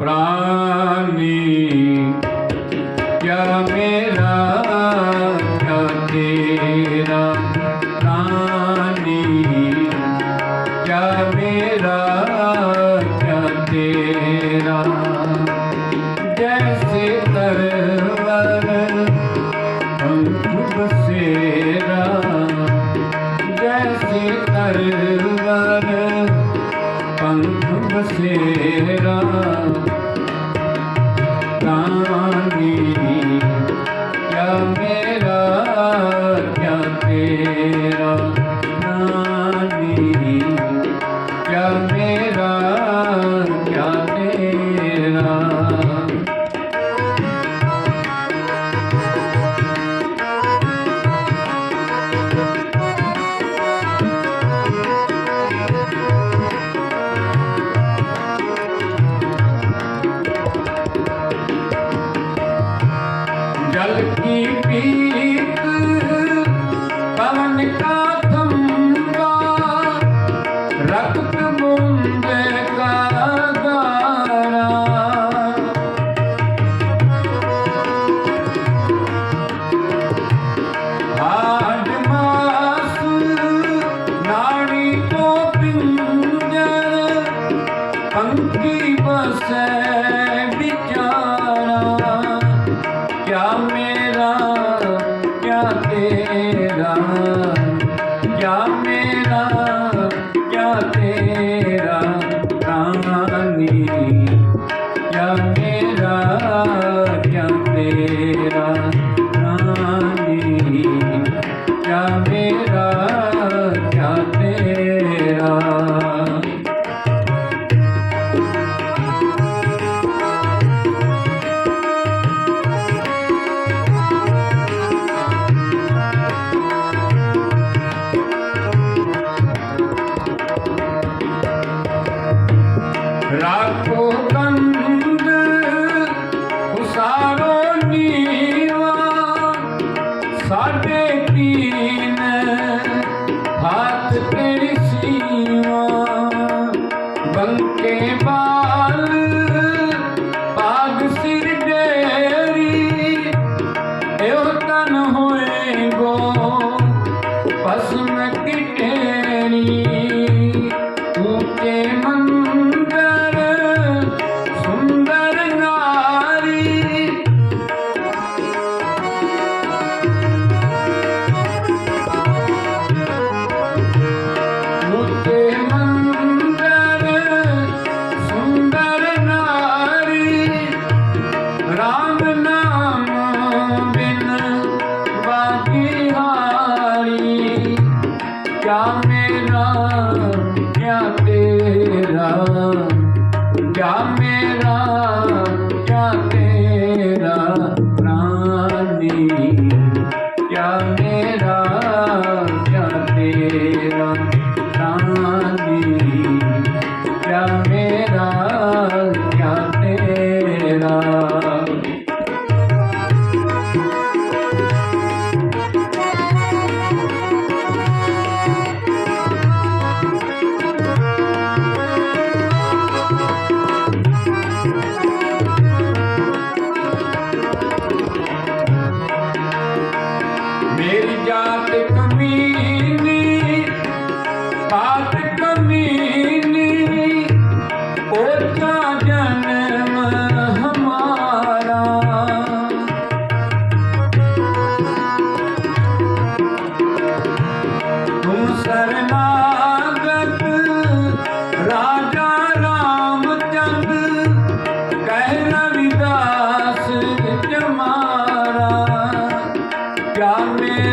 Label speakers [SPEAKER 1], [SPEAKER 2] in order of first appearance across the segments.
[SPEAKER 1] প্রাণী சாட்டே 안녕 ਮੇਰੀ ਜਾਤ ਕਮੀਨੀ ਬਾਤ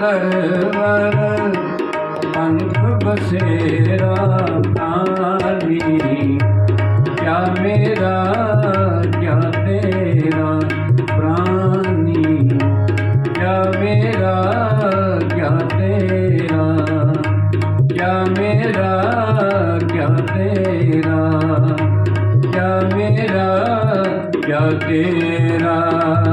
[SPEAKER 1] ਕਰਵਰ ਪੰਖ ਬਸੇਰਾ ਪਾਲੀ ਕਿਆ ਮੇਰਾ, ਕਿਆ ਤੇਰਾ ਪ੍ਰਾਨੀ ਕਿਆ ਮੇਰਾ, ਕਿਆ ਤੇਰਾ। ਕਿਆ ਮੇਰਾ, ਕਿਆ ਤੇਰਾ। ਕਿਆ ਮੇਰਾ, ਕਿਆ ਤੇਰਾ।